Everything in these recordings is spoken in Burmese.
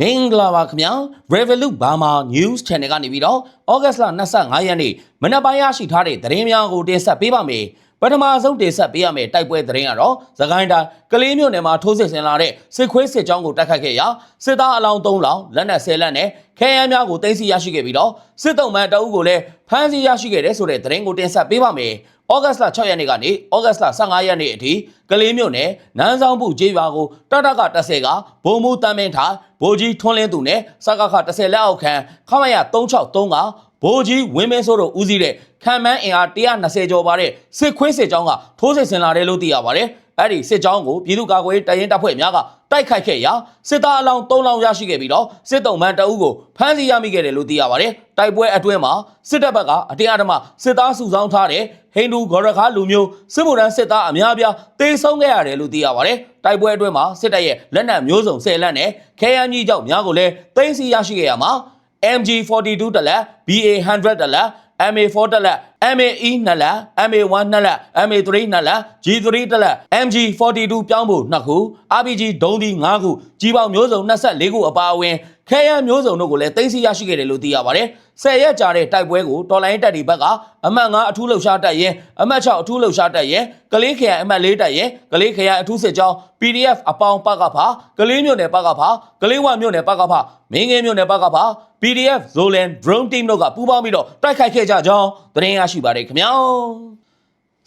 မင်္ဂလာပါခင်ဗျာ Revolut Burma News Channel ကနေပြီးတော့ဩဂတ်လ25ရက်နေ့မနက်ပိုင်းရရှိထားတဲ့သတင်းများကိုတင်ဆက်ပေးပါမယ်ပထမဆုံးတင်ဆက်ပေးရမယ့်တိုက်ပွဲသတင်းကတော့သခိုင်းတိုင်းကလေးမြို့နယ်မှာထိုးစစ်ဆင်လာတဲ့စစ်ခွေးစစ်ကြောင်းကိုတိုက်ခတ်ခဲ့ရာစစ်သားအလောင်း3လောင်းလက်နက်10လက်နဲ့ခဲယမ်းများကိုတင်စီရရှိခဲ့ပြီးတော့စစ်တုံးမှန်တအုပ်ကိုလည်းဖမ်းဆီးရရှိခဲ့တဲ့ဆိုတဲ့သတင်းကိုတင်ဆက်ပေးပါမယ် ဩဂတ်လ6ရက်နေ့ကနေဩဂတ်လ15ရက်နေ့အထိကလေးမြို့နယ်နန်းဆောင်ပုကျေးရွာကိုတတက30ကဘုံမူတမ်းမင်းထားဗိုလ်ကြီးထွန်းလင်းသူနဲ့စကခ30လက်အောက်ခံခမရ363ကဗိုလ်ကြီးဝင်းမင်းစိုးတို့ဦးစီးတဲ့ခံမှန်းအင်အား120ကျော်ပါတဲ့စစ်ခွေးစစ်ကြောင်းကထိုးစစ်ဆင်လာတယ်လို့သိရပါတယ် အဲ့ဒီစစ်ကြောင်းကိုပြည်သူ့ကာကွယ်ရေးတပ်ရင်းတပ်ဖွဲ့များကတိုက်ခိုက်ခဲ့ရာစစ်သားအလောင်း3လောင်းရရှိခဲ့ပြီးတော့စစ်တုံးမှန်တအုပ်ကိုဖမ်းဆီးရမိခဲ့တယ်လို့သိရပါတယ်တိုက်ပွဲအတွင်းမှာစစ်တပ်ဘက်ကအတရားဓမ္မစစ်သားစုဆောင်းထားတဲ့ဟိန္ဒူဂေါရခါလူမျိုးစစ်ဗိုလ်တန်းစစ်သားအများအပြားတေဆုံးခဲ့ရတယ်လို့သိရပါတယ်တိုက်ပွဲအတွင်းမှာစစ်တပ်ရဲ့လက်နက်မျိုးစုံ10လက်နဲ့ခဲယမ်းကြီးကြောင့်များကိုလည်းသိမ်းဆီးရရှိခဲ့ရမှာ MG42 တလက် BA100 တလက် MA4 တလက် MAE နှစ်လက် MA1 နှစ်လက် MA3 နှစ်လက် G3 တလက် MG42 ပြောင်းဖို့နှစ်ခု RPG ဒုံးသီး5ခုကြီးပေါင်းမျိုးစုံ24ခုအပါအဝင် ခဲယမ်းမျိုးစုံတို့ကိုလည်းသိမ်းဆည်းရရှိခဲ့တယ်လို့သိရပါတယ်။ဆယ်ရက်ကြာတဲ့တိုက်ပွဲကိုတော်လိုင်းတပ်တွေဘက်ကအမှတ်9အထူးလှုပ်ရှားတပ်ရင်အမှတ်6အထူးလှုပ်ရှားတပ်ရင်ကလေးခရိုင်အမှတ်4တပ်ရင်ကလေးခရိုင်အထူးစစ်ကြောင်း PDF အပေါင်းပကဖာကလေးမြို့နယ်ပကဖာကလေးဝမြို့နယ်ပကဖာမင်းငယ်မြို့နယ်ပကဖာ PDF Zolan Drone Team တို့ကပူးပေါင်းပြီးတော့တိုက်ခိုက်ခဲ့ကြကြောင်းသတင်းရရှိပါတယ်ခင်ဗျာ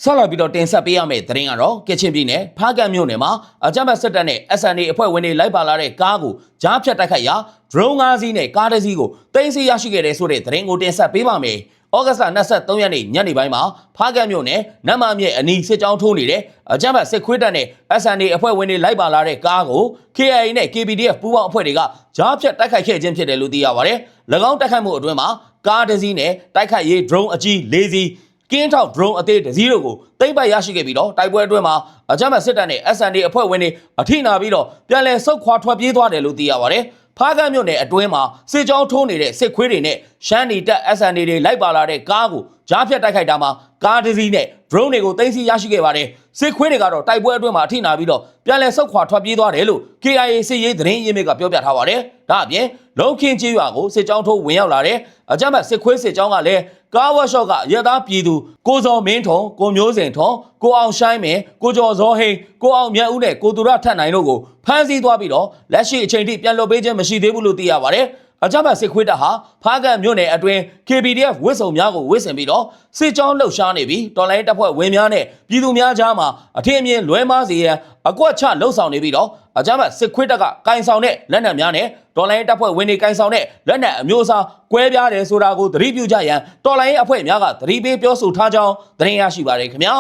ဆက်လက်ပြီးတော့တင်ဆက်ပေးရမယ့်သတင်းကတော့ကချင်ပြည်နယ်ဖားကတ်မြို့နယ်မှာအကြမ်းဖက်စစ်တပ်နဲ့ SNA အဖွဲ့ဝင်တွေလိုက်ပါလာတဲ့ကားကိုကြားဖြတ်တိုက်ခိုက်ရာ drone 5စီးနဲ့ကားတစ်စီးကိုတင်စီရရှိခဲ့တဲ့ဆိုတဲ့သတင်းကိုတင်ဆက်ပေးပါမယ်။ဩဂတ်စ်လ23ရက်နေ့ညနေပိုင်းမှာဖားကတ်မြို့နယ်နတ်မမြစ်အနီးစစ်ကြောင်းထိုးနေတဲ့အကြမ်းဖက်စစ်ခွေးတပ်နဲ့ SNA အဖွဲ့ဝင်တွေလိုက်ပါလာတဲ့ကားကို KIA နဲ့ KPDF ပူးပေါင်းအဖွဲ့တွေကကြားဖြတ်တိုက်ခိုက်ခဲ့ခြင်းဖြစ်တယ်လို့သိရပါတယ်။၎င်းတိုက်ခိုက်မှုအတွင်းမှာကားတစ်စီးနဲ့တိုက်ခိုက်ရေး drone အကြီး၄စီး ကင်းထောက် drone အသေးတစ်စီးတို့ကိုသိမ့်ပိုက်ရရှိခဲ့ပြီးတော့တိုက်ပွဲအတွင်းမှာအကြမ်းဖက်စစ်တပ်နဲ့ SND အဖွဲ့ဝင်တွေအထိနာပြီးတော့ပြန်လည်ဆုတ်ခွာထွက်ပြေးသွားတယ်လို့သိရပါတယ်။ဖားကန်းမြို့နယ်အတွင်းမှာစစ်ကြောင်းထိုးနေတဲ့စစ်ခွေးတွေနဲ့ရှမ်းနီတပ် SND တွေလိုက်ပါလာတဲ့ကားကိုကြားဖြတ်တိုက်ခိုက်တာမှာ ကားတစ်စီးနဲ့ drone တွေကိုသိမ်းဆည်းရရှိခဲ့ပါတယ်။စစ်ခွေးတွေကတော့တိုက်ပွဲအတွင်းမှာအထိနာပြီးတော့ပြန်လည်ဆုတ်ခွာထွက်ပြေးသွားတယ်လို့ KIA စစ်ရေးသတင်းရင်းမြစ်ကပြောပြထားပါတယ်။ဒါအပြင်လုံခင်းကျေးရွာကိုစစ်ကြောင်းထိုးဝင်ရောက်လာတဲ့အကြမ်းဖက်စစ်ခွေးစစ်ကြောင်းကလည်းကားဝက်ရှော့ကရသားပြည်သူကိုစော်မင်းထွန်ကိုမျိုးစင်ထွန်ကိုအောင်ရှိုင်းမင်ကိုကျော်စောဟိန်ကိုအောင်မြတ်ဦးနဲ့ကိုသူရထက်နိုင်တို့ကိုဖမ်းဆီးသွားပြီးတော့လက်ရှိအချိန်ထိပြန်လွှတ်ပေးခြင်းမရှိသေးဘူးလို့သိရပါတယ် အကြမ်းဖက်စစ်ခွေးတပ်ဟာဖားကန်မြို့နယ်အတွင်း KPDF ဝစ်စုံများကိုဝစ်ဆင်ပြီးတော့စစ်ကြောင်းလှုပ်ရှားနေပြီးတော်လိုင်းတပ်ဖွဲ့ဝင်များနဲ့ပြည်သူများကြားမှာအထင်အမြင်လွဲမားစေရန်အကွက်ချလှုပ်ဆောင်နေပြီးတော့အကြမ်းဖက်စစ်ခွေးတပ်ကကင်ဆောင်တဲ့လက်နက်များနဲ့တော်လိုင်းတပ်ဖွဲ့ဝင်တွေကင်ဆောင်တဲ့လက်နက်အမျိုးအစားကွဲပြားတယ်ဆိုတာကိုသတိပြုကြရန်တော်လိုင်းအဖွဲ့များကသတိပေးပြောဆိုထားကြောင်းသတင်းရရှိပါတယ်ခင်ဗျာ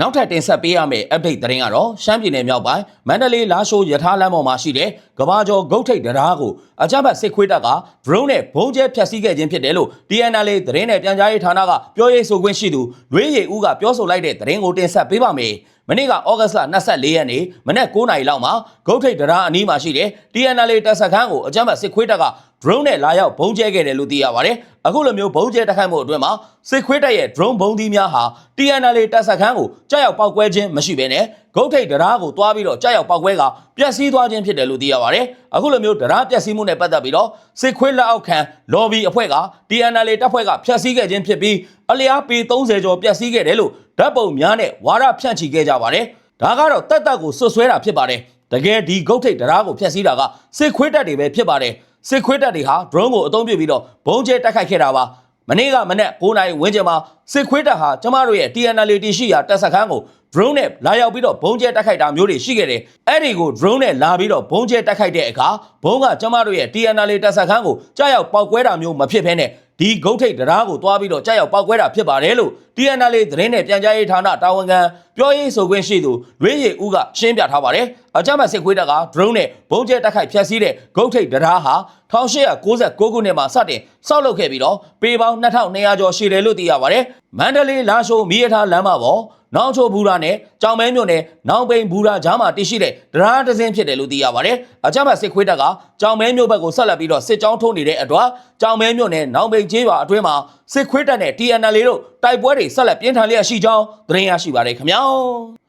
နောက်ထပ်တင်ဆက်ပေးရမယ့် update သတင်းကတော့ရှမ်းပြည်နယ်မြောက်ပိုင်းမန္တလေးလာရှိုးရထားလမ်းပေါ်မှာရှိတဲ့ကဘာကျော်ဂုတ်ထိတ်တရားကိုအကြမ်းဖက်စစ်ခွေးတပ်က drone နဲ့ဘုံကျဲဖျက်ဆီးခဲ့ခြင်းဖြစ်တယ်လို့ DNL သတင်းနဲ့ပြန်ကြားရေးဌာနကပြောရေးဆိုခွင့်ရှိသူလွေးရည်ဦးကပြောဆိုလိုက်တဲ့သတင်းကိုတင်ဆက်ပေးပါမယ်။ မနေ့ကဩဂတ်စ်လ24ရက်နေ့မနက်9:00နာရီလောက်မှာဂုတ်ထိတ်တရားအနီးမှာရှိတဲ့ DNL တပ်စခန်းကိုအကြမ်းဖက်စစ်ခွေးတပ်က drone နဲ့လာရောက်ဘုံကျဲခဲ့တယ်လို့သိရပါတယ်။အခုလိုမျိုးဘုံကျဲတိုက်ခိုက်မှုအတွင်းမှာစစ်ခွေးတပ်ရဲ့ drone ဘုံသီးများဟာ TNL တပ်စခန်းကိုကြောက်ရောက်ပောက်ကွဲခြင်းမရှိဘဲနဲ့ဂုတ်ထိတ်တရားကိုတွားပြီးတော့ကြောက်ရောက်ပောက်ကွဲကပျက်စီးသွားခြင်းဖြစ်တယ်လို့သိရပါတယ်။အခုလိုမျိုးတရားပျက်စီးမှုနဲ့ပတ်သက်ပြီးတော့စစ်ခွေးလက်အောက်ခံ lobby အဖွဲ့က TNL တပ်ဖွဲ့ကဖျက်ဆီးခဲ့ခြင်းဖြစ်ပြီးအလျားပေ30ကျော်ပျက်စီးခဲ့တယ်လို့ ဓာတ်ပုံများနဲ့ဝါဒဖြန့်ချီခဲ့ကြပါတယ်။ဒါကတော့တက်တက်ကိုဆွဆွဲတာဖြစ်ပါတယ်။တကယ်ဒီဂုတ်ထိတ်တရားကိုဖျက်ဆီးတာကစစ်ခွေးတပ်တွေပဲဖြစ်ပါတယ်။စစ်ခွေးတပ်တွေဟာ drone ကိုအသုံးပြုပြီးတော့ဘုံကျဲတိုက်ခိုက်ခဲ့တာပါ။မနေ့ကမနေ့9နိုင်ဝင်းကျင်မှာစစ်ခွေးတပ်ဟာကျမတို့ရဲ့ TNL တီရှိရာတပ်စခန်းကို drone နဲ့လာရောက်ပြီးတော့ဘုံကျဲတိုက်ခိုက်တာမျိုးတွေရှိခဲ့တယ်။အဲ့ဒီကို drone နဲ့လာပြီးတော့ဘုံကျဲတိုက်ခိုက်တဲ့အခါဘုံကကျမတို့ရဲ့ TNL တပ်စခန်းကိုကြားရောက်ပောက်ကွဲတာမျိုးမဖြစ်ဘဲနဲ့ ဒီဂုတ်ထိတ်တရားကိုတွားပြီးတော့ကြားရောက်ပောက်ကွဲတာဖြစ်ပါတယ်လို့ TNL သတင်းနဲ့ပြန်ကြားရေးဌာနတာဝန်ခံပြောရေးဆိုခွင့်ရှိသူလွေးရည်ဦးကရှင်းပြထားပါတယ်။အကြမ်းဖက်စစ်ခွေးတပ်က drone နဲ့ဘုံကျဲတိုက်ခိုက်ဖျက်ဆီးတဲ့ဂုတ်ထိတ်တရားဟာ1896ခုနှစ်မှာစတင်စောက်လုပ်ခဲ့ပြီးတော့ပေပေါင်း2200ကျော်ရှိတယ်လို့သိရပါတယ်။မန္တလေးလာရှိုးမီးရထားလမ်းမပေါ် နောင်ချိုဘူရာနဲ့ကြောင်မဲမြို့နယ်နောင်ပိန်ဘူရာကြားမှာတည်ရှိတဲ့တရားတစ်စင်းဖြစ်တယ်လို့သိရပါတယ်။အကြမ်းဖက်စစ်ခွေးတပ်ကကြောင်မဲမြို့ဘက်ကိုဆက်လက်ပြီးတော့စစ်ကြောင်းထိုးနေတဲ့အတွက်ကြောင်မဲမြို့နယ်နောင်ပိန်ကျေးရွာအတွင်းမှာစစ်ခွေးတပ်နဲ့ TNL တို့တိုက်ပွဲတွေဆက်လက်ပြင်းထန်လျက်ရှိကြောင်းသတင်းရရှိပါတယ်ခင်ဗျာ။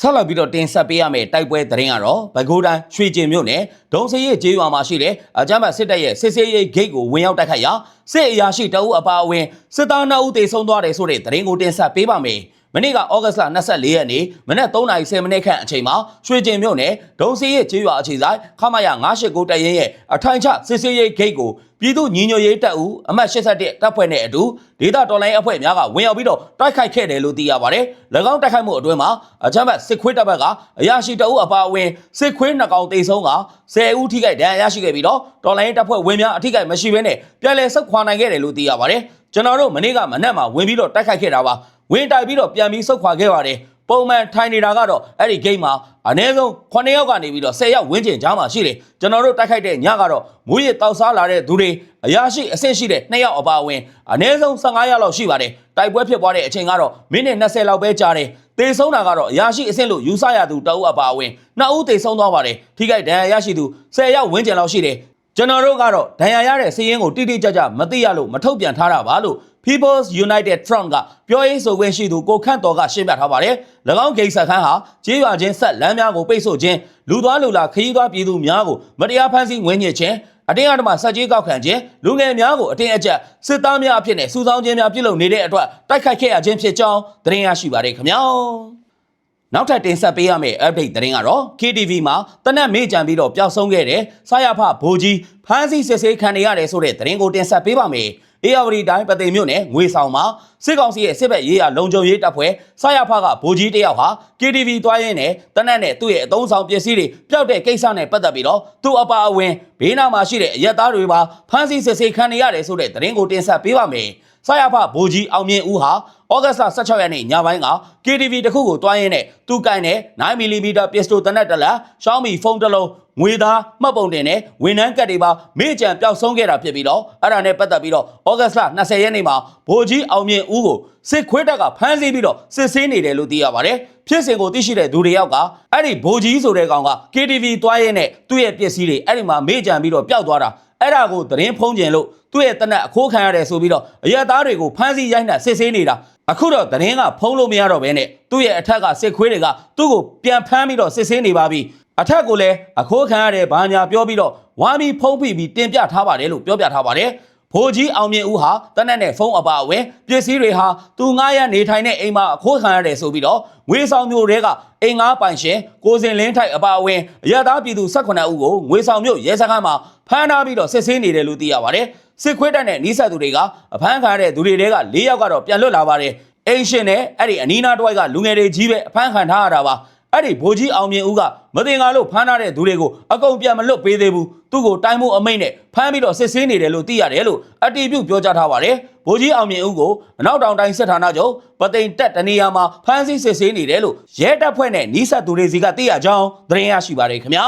ဆက်လက်ပြီးတော့တင်ဆက်ပေးရမယ့်တိုက်ပွဲသတင်းကတော့ဘကိုးတိုင်းရွှေကျင်မြို့နယ်ဒုံစရိတ်ကျေးရွာမှာရှိတဲ့အကြမ်းဖက်စစ်တပ်ရဲ့စစ်စေးရေးဂိတ်ကိုဝင်ရောက်တိုက်ခိုက်ရာစစ်အရာရှိတအုပ်အပါအဝင်စစ်သား2ဦးသေဆုံးသွားတယ်ဆိုတဲ့သတင်းကိုတင်ဆက်ပေးပါမယ်။ မနေ့ကဩဂတ်စ်လ24ရက်နေ့မနက်3:30မိနစ်ခန့်အချိန်မှာရွှေကျင်မြို့နယ်ဒုံစရိတ်ကျေးရွာအခြေဆိုင်ခမရ989တပ်ရင်းရဲ့အထိုင်ချစစ်စေးရေးဂိတ်ကိုပြည်သူညီညွတ်ရေးတပ်ဦးအမှတ်81တပ်ဖွဲ့နဲ့အတူဒေသတော်လိုင်းအဖွဲ့များကဝင်ရောက်ပြီးတော့တိုက်ခိုက်ခဲ့တယ်လို့သိရပါတယ်။၎င်းတိုက်ခိုက်မှုအတွင်းမှာအကြမ်းဖက်စစ်ခွေးတပ်ဘက်ကအရာရှိတအုပ်အပါအဝင်စစ်ခွေးနှစ်ကောင်တေဆုံးက10ဦးထိခိုက်ဒဏ်ရာရရှိခဲ့ပြီးတော့တော်လိုင်းတပ်ဖွဲ့ဝင်များအထိခိုက်မရှိဘဲနဲ့ပြည်လဲဆုတ်ခွာနိုင်ခဲ့တယ်လို့သိရပါတယ်။ကျွန်တော်တို့မနေ့ကမနက်မှာဝင်ပြီးတော့တိုက်ခိုက်ခဲ့တာပါ။ ဝင်တိုက်ပြီးတော့ပြန်ပြီးဆုတ်ခွာခဲ့ပါတယ်။ပုံမှန်ထိုင်နေတာကတော့အဲ့ဒီဂိမ်းမှာအနည်းဆုံး9ယောက်ကနေပြီးတော့10ယောက်ဝန်းကျင်ကြားမှာရှိတယ်ကျွန်တော်တို့တိုက်ခိုက်တဲ့ညကတော့မူရစ်တောက်စားလာတဲ့သူတွေအရာရှိအဆင့်ရှိတဲ့2ယောက်အပါအဝင်အနည်းဆုံး15ယောက်လောက်ရှိပါတယ်တိုက်ပွဲဖြစ်ပွားတဲ့အချိန်ကတော့မိနစ်20လောက်ပဲကြာတယ်တေဆုံးတာကတော့အရာရှိအဆင့်လို့ယူဆရသူတအုပ်အပါအဝင်2ဦးတေဆုံးသွားပါတယ်ထိခိုက်ဒဏ်ရာရရှိသူ10ယောက်ဝန်းကျင်လောက်ရှိတယ်ကျွန်တော်တို့ကတော့ဒဏ်ရာရတဲ့စီးရင်ကိုတိတိကျကျမသိရလို့မထုတ်ပြန်ထားတာပါလို့ People's United Front ကပြောရေးဆိုခွင့်ရှိသူကိုခန့်တော်ကရှင်းပြထားပါတယ်။၎င်းဂိတ်ဆက်ခန်းဟာကျေးရွာချင်းဆက်လမ်းများကိုပိတ်ဆို့ခြင်းလူသွားလူလာခရီးသွားပြည်သူများကိုမတရားဖမ်းဆီးငွေညှစ်ခြင်းအတင်းအဓမ္မဆက်ကြီးကောက်ခံခြင်းလူငယ်များကိုအတင်းအကျပ်စစ်သားများအဖြစ်နဲ့စူဆောင်းခြင်းများပြုလုပ်နေတဲ့အတွက်တိုက်ခိုက်ခဲ့ရခြင်းဖြစ်ကြောင်းသတင်းရရှိပါတယ်ခင်ဗျာ။နောက်ထပ်တင်ဆက်ပေးရမယ့် update သတင်းကတော့ KTV မှာတနက်မေ့ကြံပြီးတော့ပျောက်ဆုံးခဲ့တဲ့ဆာရဖဘိုးကြီးဖမ်းဆီးစစ်ဆေးခံနေရတယ်ဆိုတဲ့သတင်းကိုတင်ဆက်ပေးပါမယ်။ အေယာဝတီတိုင်းပသိမ်မြို့နယ်ငွေဆောင်မှာ စစ်ကောင်စီရဲ့စစ်ဘက်ရေးရာလုံခြုံရေးတပ်ဖွဲ့ဆရာဖကဗိုလ်ကြီးတယောက်ဟာ KTV သွားရင်းနဲ့တနက်နဲ့သူ့ရဲ့အသုံးဆောင်ပစ္စည်းတွေပျောက်တဲ့ကိစ္စနဲ့ပတ်သက်ပြီးတော့သူ့အပါအဝင်ဘေးနားမှာရှိတဲ့အရက်သားတွေပါဖမ်းဆီးစစ်ဆေးခံနေရတယ်ဆိုတဲ့သတင်းကိုတင်ဆက်ပေးပါမယ်။ဆရာဖဗိုလ်ကြီးအောင်မြင့်ဦးဟာဩဂတ်စ်လ16ရက်နေ့ညပိုင်းက KTV တစ်ခုကိုတွားရင်းနဲ့သူကင်တဲ့ 9mm ပစ္စတိုတနက်တလက်ရှောင်းမီဖုန်းတစ်လုံးငွေသားမှတ်ပုံတင်နဲ့ဝန်ထမ်းကတ်တွေပါမေ့ကြံပျောက်ဆုံးခဲ့တာဖြစ်ပြီးတော့အဲ့ဒါနဲ့ပတ်သက်ပြီးတော့ဩဂတ်စ်လ20ရက်နေ့မှာဗိုလ်ကြီးအောင်မြင့်ဦးကိုစစ်ခွေးတပ်ကဖမ်းဆီးပြီးတော့စစ်ဆေးနေတယ်လို့သိရပါတယ်ဖြစ်စဉ်ကိုသိရှိတဲ့သူတွေရောက်ကအဲ့ဒီဗိုလ်ကြီးဆိုတဲ့ကောင်က KTV တွားရင်းနဲ့သူ့ရဲ့ပစ္စည်းတွေအဲ့ဒီမှာမေ့ကြံပြီးတော့ပျောက်သွားတာအဲ့ဒါကိုသတင်းဖုံးကျင်လို့သူ့ရဲ့တနက်အခိုးခံရတယ်ဆိုပြီးတော့အရက်သားတွေကိုဖမ်းဆီးရိုက်နှက်စစ်ဆေးနေတာအခုတော့သတင်းကဖုံးလို့မရတော့ဘဲနဲ့သူ့ရဲ့အထက်ကစစ်ခွေးတွေကသူ့ကိုပြန်ဖမ်းပြီးတော့စစ်ဆေးနေပါပြီအထက်ကိုလည်းအခိုးခံရတယ်ဘာညာပြောပြီးတော့ဝါမီဖုံးဖိပြီးတင်ပြထားပါတယ်လို့ပြောပြထားပါတယ် ဘိုးကြီးအောင်မြင့်ဦးဟာတနက်နဲ့ဖုန်းအပါအဝင်ပစ္စည်းတွေဟာသူငားရနေထိုင်တဲ့အိမ်မှာအခိုးခံရတယ်ဆိုပြီးတော့ငွေဆောင်မျိုးတွေကအိမ်ငားပိုင်ရှင်ကိုစင်လင်းထိုက်အပါအဝင်အရသားပြည်သူ18ဦးကိုငွေဆောင်မျိုးရဲစခန်းမှာဖမ်းထားပြီးတော့စစ်ဆေးနေတယ်လို့သိရပါတယ်စစ်ခွေးတပ်နဲ့နီးစပ်သူတွေကအဖမ်းခံရတဲ့သူတွေတဲက၄ယောက်ကတော့ပြန်လွတ်လာပါတယ်အိမ်ရှင်နဲ့အဲ့ဒီအနီးနားတစ်ဝိုက်ကလူငယ်တွေကြီးပဲအဖမ်းခံထားရတာပါအဲ့ဒီဘိုးကြီးအောင်မြင့်ဦးကမတင်ကားလို့ဖမ်းထားတဲ့သူတွေကိုအကုန်ပြန်မလွတ်ပေးသေးဘူး သူ့ကိုတိုင်းမှုအမိတ်နဲ့ဖမ်းပြီးတော့စစ်ဆေးနေတယ်လို့သိရတယ်လို့အတီးပြုတ်ပြောကြားထားပါတယ်ဘိုးကြီးအောင်မြင့်ဦးကိုအနောက်တောင်တိုင်းစစ်ဌာနချုပ်ပသိမ်တက်တနေရာမှာဖမ်းဆီးစစ်ဆေးနေတယ်လို့ရဲတပ်ဖွဲ့နဲ့နီးစပ်သူတွေစီကသိရကြောင်းသတင်းရရှိပါတယ်ခင်ဗျာ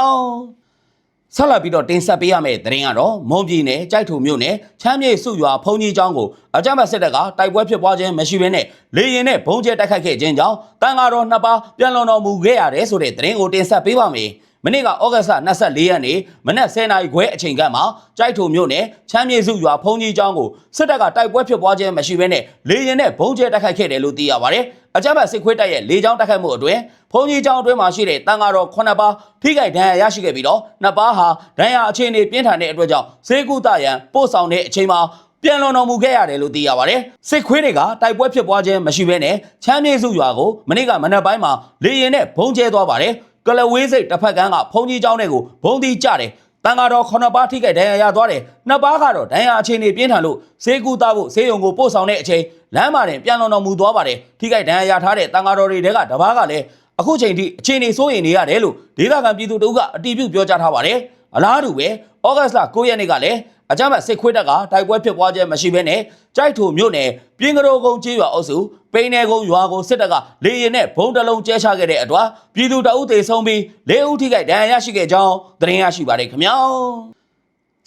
ဆက်လက်ပြီးတော့တင်ဆက်ပေးရမယ့်သတင်းကတော့မုံပြည်နယ်ကြိုက်ထုံမြို့နယ်ချမ်းမြေစုရွာဖုန်ကြီးကျောင်းကိုအကြမ်းဖက်စစ်တပ်ကတိုက်ပွဲဖြစ်ပွားခြင်းမရှိဘဲနဲ့လေရင်နဲ့ဘုံကျဲတိုက်ခိုက်ခဲ့ခြင်းကြောင့်တန်ဃာတော်နှစ်ပါးပြန်လွန်တော်မူခဲ့ရတယ်ဆိုတဲ့သတင်းကိုတင်ဆက်ပေးပါမယ်။ မနေ့ကဩဂတ်စ်24ရက်နေ့မနက်10:00နာရီခွဲအချိန်ကမှကြိုက်ထုံမြို့နယ်ချမ်းမြေစုရွာဖုန်ကြီးကျောင်းကိုစစ်တပ်ကတိုက်ပွဲဖြစ်ပွားခြင်းမရှိဘဲနဲ့လေရင်နဲ့ဘုံကျဲတိုက်ခိုက်ခဲ့တယ်လို့သိရပါတယ်။အကြမ်းဖက်စစ်ခွေးတပ်ရဲ့လေကြောင်းတိုက်ခိုက်မှုအတွင်းဖုန်ကြီးကျောင်းအတွင်းမှာရှိတဲ့တန်ဃာတော်9ပါးထိခိုက်ဒဏ်ရာရရှိခဲ့ပြီးတော့နှစ်ပါးဟာဒဏ်ရာအခြေအနေပြင်းထန်တဲ့အတွက်ကြောင့်ဈေးကုသရန်ပို့ဆောင်တဲ့အချိန်မှာပြန်လွန်တော်မူခဲ့ရတယ်လို့သိရပါတယ်။စစ်ခွေးတွေကတိုက်ပွဲဖြစ်ပွားခြင်းမရှိဘဲနဲ့ချမ်းမြေစုရွာကိုမနေ့ကမနက်ပိုင်းမှာလေရင်နဲ့ဘုံကျဲသွားပါတယ်။ ကလဝေးစိတ်တစ်ဖက်ကန်းကဖုန်ကြီးကျောင်းတွေကိုဘုံတီကြတယ်။တန်ဃာတော်ခုနှစ်ပါးထိခိုက်ဒဏ်ရာရသွားတယ်။နှစ်ပါးကတော့ဒဏ်ရာအခြေအနေပြင်းထန်လို့ဈေးကူသဖို့ဈေးရုံကိုပို့ဆောင်တဲ့အချိန်လမ်းမှာတင်ပြန်လွန်တော်မူသွားပါတယ်။ထိခိုက်ဒဏ်ရာရထားတဲ့တန်ဃာတော်တွေတဲကတပားကလည်းအခုချိန်ထိအခြေအနေစိုးရိမ်နေရတယ်လို့ဒေသခံပြည်သူတို့ကအတီးပြုတ်ပြောကြားထားပါတယ်။အလားတူပဲဩဂတ်စ်လ9ရက်နေ့ကလည်းအကြမ်းဖက်စစ်ခွေးတပ်ကတိုက်ပွဲဖြစ်ပွားခြင်းမရှိဘဲနဲ့ ကြိုက်ထုံမြို့နယ်ပြင်းကတော်ကုန်းကျေးရွာအုပ်စုပိန်းနယ်ကုန်းရွာကိုစစ်တပ်ကလေရင်နဲ့ဘုံတလုံးကျဲချခဲ့တဲ့အတွက်ပြည်သူတအုပ်သေဆုံးပြီး၄ဦးထိခိုက်ဒဏ်ရာရရှိခဲ့ကြောင်းသတင်းရရှိပါတယ်ခင်ဗျာ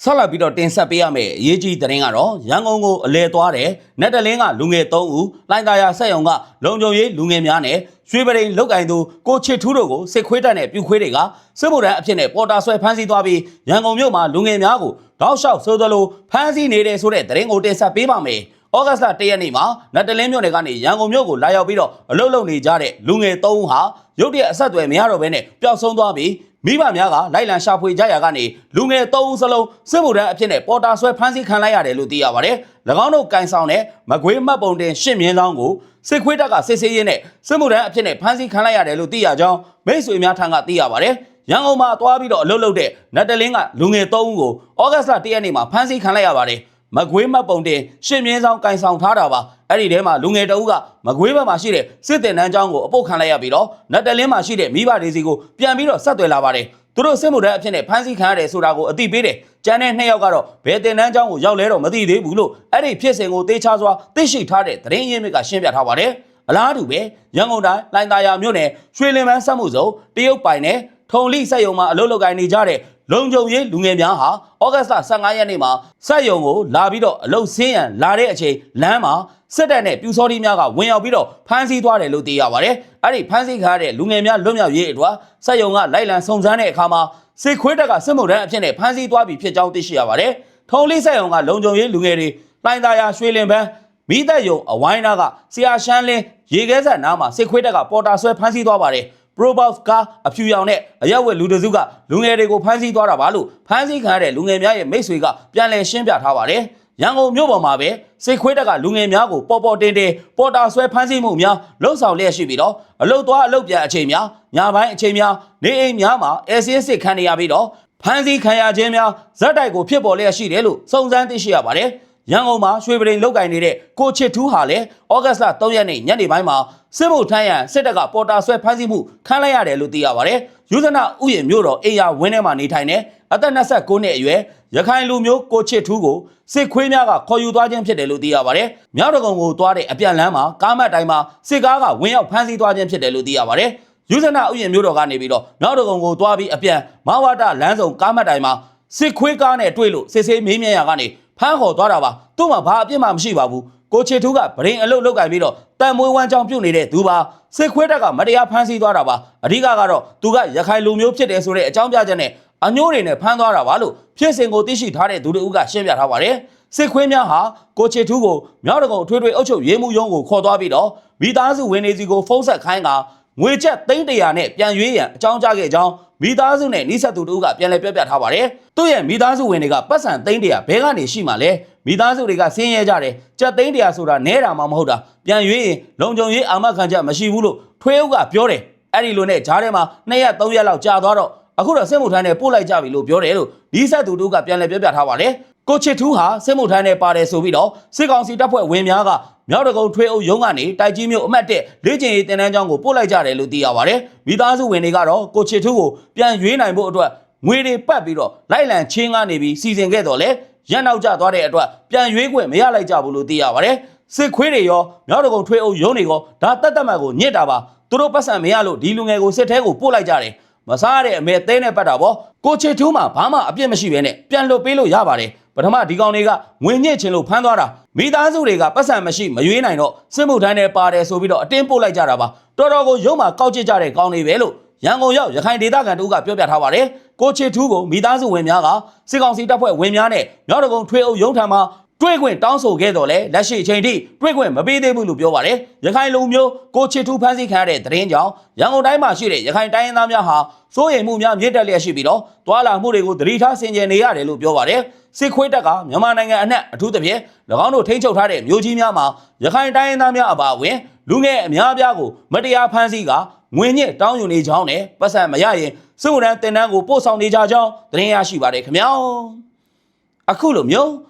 ဆက်လက်ပြီးတော့တင်ဆက်ပေးရမယ့်အရေးကြီးသတင်းကတော့ရန်ကုန်ကိုအလဲသွားတဲ့နက်တလင်းကလူငယ်3ဦးလိုင်းတာယာဆက်ယုံကလုံခြုံရေးလူငယ်များနဲ့ရွှေပရိန်လုတ်ကင်သူကိုချစ်ထူးတို့ကိုစစ်ခွေးတပ်နဲ့ပြူခွေးတွေကစစ်ဗိုလ်တန်းအဖြစ်နဲ့ပေါ်တာဆွဲဖမ်းဆီးသွားပြီးရန်ကုန်မြို့မှာလူငယ်များကို တောက်လျှောက်ဆိုသလိုဖမ်းဆီးနေတယ်ဆိုတဲ့သတင်းကိုတင်ဆက်ပေးပါမယ်။ဩဂတ်စ်လ၁ရက်နေ့မှာနတ်တလင်းမြို့နယ်ကနေရန်ကုန်မြို့ကိုလာရောက်ပြီးတော့အလုပ်လုပ်နေကြတဲ့လူငယ်၃ဦးဟာရုတ်တရက်အဆက်အသွယ်မရတော့ဘဲနဲ့ပျောက်ဆုံးသွားပြီးမိဘများကလိုက်လံရှာဖွေကြရာကနေလူငယ်၃ဦးစလုံးစစ်မှုထမ်းအဖြစ်နဲ့ပေါ်တာဆွဲဖမ်းဆီးခံလိုက်ရတယ်လို့သိရပါတယ်။၎င်းတို့ကန်ဆောင်တဲ့မကွေးမှတ်ပုံတင်ရှစ်မြင်းဆောင်ကိုစစ်ခွေးတပ်ကစစ်ဆေးရင်းနဲ့စစ်မှုထမ်းအဖြစ်နဲ့ဖမ်းဆီးခံလိုက်ရတယ်လို့သိရကြောင်းမိတ်ဆွေများထံကသိရပါတယ်။ ရန်ကုန်မှာသွားပြီးတော့အလုပ်လုပ်တဲ့နတ်တလင်းကလူငယ်၃ဦးကိုဩဂတ်စ်လ၁ရက်နေ့မှာဖမ်းဆီးခံလိုက်ရပါတယ်။မကွေးမှတ်ပုံတင်ရှစ်မြင်းဆောင်ကန်ဆောင်ထားတာပါ။အဲ့ဒီထဲမှာလူငယ်တအုပ်ကမကွေးဘက်မှာရှိတဲ့စစ်တင်တန်းကျောင်းကိုအပုတ်ခံလိုက်ရပြီးတော့နတ်တလင်းမှာရှိတဲ့မိဘတွေစီကိုပြန်ပြီးတော့ဆက်သွယ်လာပါတယ်။သူတို့စစ်မှုထမ်းအဖြစ်နဲ့ဖမ်းဆီးခံရတယ်ဆိုတာကိုအသိပေးတယ်။ကျန်တဲ့နှစ်ယောက်ကတော့ဘယ်တင်တန်းကျောင်းကိုရောက်လဲတော့မသိသေးဘူးလို့အဲ့ဒီဖြစ်စဉ်ကိုတေချာစွာသိရှိထားတဲ့သတင်းရင်းမြစ်ကရှင်းပြထားပါတယ်။အလားတူပဲရန်ကုန်တိုင်းလိုင်သာယာမြို့နယ်ရွှေလင်ပန်းစက်မှုစုံတရုတ်ပိုင်နဲ့ ထုံလိစက်ရုံမှာအလုပ်လုပ်ကိုင်နေကြတဲ့လုံခြုံရေးလူငယ်များဟာဩဂတ်စ်လ15ရက်နေ့မှာစက်ရုံကိုလာပြီးတော့အလုပ်ဆင်းရန်လာတဲ့အချိန်လမ်းမှာစစ်တပ်နဲ့ပြူစောတိများကဝင်ရောက်ပြီးတော့ဖမ်းဆီးသွားတယ်လို့သိရပါတယ်။အဲ့ဒီဖမ်းဆီးခံရတဲ့လူငယ်များလွတ်မြောက်ရေးအတွက်စက်ရုံကလိုက်လံစုံစမ်းတဲ့အခါမှာစစ်ခွေးတပ်ကစစ်မှုထမ်းအဖြစ်နဲ့ဖမ်းဆီးသွားပြီဖြစ်ကြောင်းသိရှိရပါတယ်။ထုံလိစက်ရုံကလုံခြုံရေးလူငယ်တွေလိုင်သာယာရွှေလင်ပန်းမိသက်ယုံအဝိုင်းနာကဆရာရှမ်းလင်းရေခဲဆက်နားမှာစစ်ခွေးတပ်ကပေါ်တာဆွဲဖမ်းဆီးသွားပါတယ်။ Probox ကားအဖြူရောင်နဲ့အရက်ဝက်လူတစုကလူငယ်တွေကိုဖမ်းဆီးသွားတာပါလို့ဖမ်းဆီးခံရတဲ့လူငယ်များရဲ့မိတ်ဆွေကပြန်လည်ရှင်းပြထားပါတယ်။ရန်ကုန်မြို့ပေါ်မှာပဲစစ်ခွေးတပ်ကလူငယ်များကိုပေါ်ပေါ်တင်တင်ပေါ်တာဆွဲဖမ်းဆီးမှုများလှုပ်ဆောင်လျက်ရှိပြီးတော့အလုတ်သွားအလုတ်ပြန်အချိန်များညပိုင်းအချိန်များနေအိမ်များမှာအဲဆင်းစစ်ခံနေရပြီးတော့ဖမ်းဆီးခံရခြင်းများဇက်တိုက်ကိုဖြစ်ပေါ်လျက်ရှိတယ်လို့စုံစမ်းသိရှိရပါတယ်။ ရန်ကုန်မှာရွှေပရိန်လောက်ကင်နေတဲ့ကိုချစ်ထူးဟာလည်းဩဂတ်စ်လ3ရက်နေ့ညနေပိုင်းမှာစစ်မှုထမ်းရန်စစ်တပ်ကပေါ်တာဆွဲဖမ်းဆီးမှုခံလိုက်ရတယ်လို့သိရပါတယ်။ယူဇနာဥယျာဉ်မြို့တော်အေယာဝင်းထဲမှာနေထိုင်တဲ့အသက်29နှစ်အရွယ်ရခိုင်လူမျိုးကိုချစ်ထူးကိုစစ်ခွေးများကခေါ်ယူသွားခြင်းဖြစ်တယ်လို့သိရပါတယ်။မြောက်တကုံကိုသွားတဲ့အပြန်လမ်းမှာကားမတ်တိုင်းမှာစစ်ကားကဝင်ရောက်ဖမ်းဆီးသွားခြင်းဖြစ်တယ်လို့သိရပါတယ်။ယူဇနာဥယျာဉ်မြို့တော်ကနေပြီးတော့မြောက်တကုံကိုသွားပြီးအပြန်မဝတာလမ်းဆောင်ကားမတ်တိုင်မှာစစ်ခွေးကားနဲ့တွေ့လို့စစ်ဆေးမေးမြန်းရကနေ ဖမ်းခေါ်သွားတာပါသူ့မှာဘာအပြစ်မှမရှိပါဘူးကိုချေထူးကဗရင်အလုတ်လုတ်ကင်ပြီးတော့တန်မွေးဝမ်းကြောင်ပြုတ်နေတဲ့သူပါစစ်ခွေးတက်ကမတရားဖမ်းဆီးသွားတာပါအဓိကကတော့သူကရခိုင်လူမျိုးဖြစ်တယ်ဆိုတဲ့အကြောင်းပြချက်နဲ့အညိုးတွေနဲ့ဖမ်းသွားတာပါလို့ဖြစ်စဉ်ကိုသိရှိထားတဲ့သူတို့ကရှင်းပြထားပါတယ်စစ်ခွေးများဟာကိုချေထူးကိုမြောက်တကုံအထွေထွေအုပ်ချုပ်ရေးမှုရုံးကိုခေါ်သွားပြီးတော့မိသားစုဝင်နေစီကိုဖုံးဆက်ခိုင်းကငွေချက်သိန်းတရာနဲ့ပြန်ရွေးရန်အကြောင်းကြားခဲ့ကြောင်း မိသားစုနဲ့နှိဆက်သူတို့ကပြန်လည်ပြောပြထားပါတယ်။သူ့ရဲ့မိသားစုဝင်တွေကပတ်စံသိန်းတရာဘဲကနေရှိမှလဲမိသားစုတွေကဆင်းရဲကြတယ်။ကြက်သိန်းတရာဆိုတာနဲတာမှမဟုတ်တာ။ပြန်ရွေးရင်လုံခြုံရေးအာမခံချက်မရှိဘူးလို့ထွေးအုပ်ကပြောတယ်။အဲ့ဒီလိုနဲ့ဂျားထဲမှာ2ရက်3ရက်လောက်ကြာသွားတော့အခုတော့စစ်မှုထမ်းနဲ့ပို့လိုက်ကြပြီလို့ပြောတယ်လို့ဒီဆက်သူတို့ကပြန်လည်ပြောပြထားပါတယ်။ ကိုချစ်ထူးဟာစစ်မှုထမ်းနဲ့ပါတယ်ဆိုပြီးတော့စစ်ကောင်စီတပ်ဖွဲ့ဝင်များကမြောက်တကုံထွေးအုပ်ရုံးကနေတိုက်ကြီးမြို့အမှတ်1လေ့ကျင့်ရေးတင်တန်းကျောင်းကိုပို့လိုက်ကြတယ်လို့သိရပါတယ်။မိသားစုဝင်တွေကတော့ကိုချစ်ထူးကိုပြန်ရွေးနိုင်ဖို့အတွက်ငွေတွေပတ်ပြီးတော့လိုက်လံချင်းကားနေပြီးစီစဉ်ခဲ့တော့လေရက်နောက်ကျသွားတဲ့အတွက်ပြန်ရွေးခွင့်မရလိုက်ကြဘူးလို့သိရပါတယ်။စစ်ခွေးတွေရောမြောက်တကုံထွေးအုပ်ရုံးတွေရောဒါတက်တက်မှတ်ကိုညစ်တာပါသူတို့ပတ်စံမရလို့ဒီလူငယ်ကိုစစ်ထဲကိုပို့လိုက်ကြတယ်။မစားရတဲ့အမေသဲနဲ့ပတ်တာပေါ့ကိုချစ်ထူးမှာဘာမှအပြစ်မရှိဘဲနဲ့ပြန်လွတ်ပေးလို့ရပါတယ် ပထမဒီကောင်တွေကငွေညစ်ချင်းလို့ဖမ်းသွားတာမိသားစုတွေကပတ်စံမရှိမရွေးနိုင်တော့စစ်မှုထမ်းနဲ့ပါတယ်ဆိုပြီးတော့အတင်းပို့လိုက်ကြတာပါတော်တော်ကိုရုံမှာကောက်ကျစ်ကြတဲ့ကောင်တွေပဲလို့ရန်ကုန်ရောက်ရခိုင်ဒေသခံတို့ကပြောပြထားပါတယ်ကိုချစ်ထူးကိုမိသားစုဝင်များကစစ်ကောင်စီတပ်ဖွဲ့ဝင်များနဲ့မြောက်တကုံထွေးအုပ်ရုံးထံမှာ တွေ့ခွင့်တောင်းဆိုခဲ့တော်လဲလက်ရှိအချိန်ထိတွေ့ခွင့်မပေးသေးဘူးလို့ပြောပါတယ်ရခိုင်လူမျိုးကိုချစ်ထူးဖမ်းဆီးခံရတဲ့သတင်းကြောင့်ရန်ကုန်တိုင်းမှာရှိတဲ့ရခိုင်တိုင်းရင်းသားများဟာစိုးရိမ်မှုများမြင့်တက်လျက်ရှိပြီးတော့တွာလာမှုတွေကိုသတိထားဆင်ခြင်နေရတယ်လို့ပြောပါတယ်စစ်ခွေးတက်ကမြန်မာနိုင်ငံအနှံ့အထူးသဖြင့်၎င်းတို့ထိန်းချုပ်ထားတဲ့မြို့ကြီးများမှာရခိုင်တိုင်းရင်းသားများအပါအဝင်လူငယ်အများအပြားကိုမတရားဖမ်းဆီးကငွေညစ်တောင်းယူနေကြောင်းနဲ့ပတ်စံမရရင်စစ်မှုထမ်းတင်တန်းကိုပို့ဆောင်နေကြကြောင်းသတင်းရရှိပါတယ်ခင်ဗျာအခုလိုမျိုး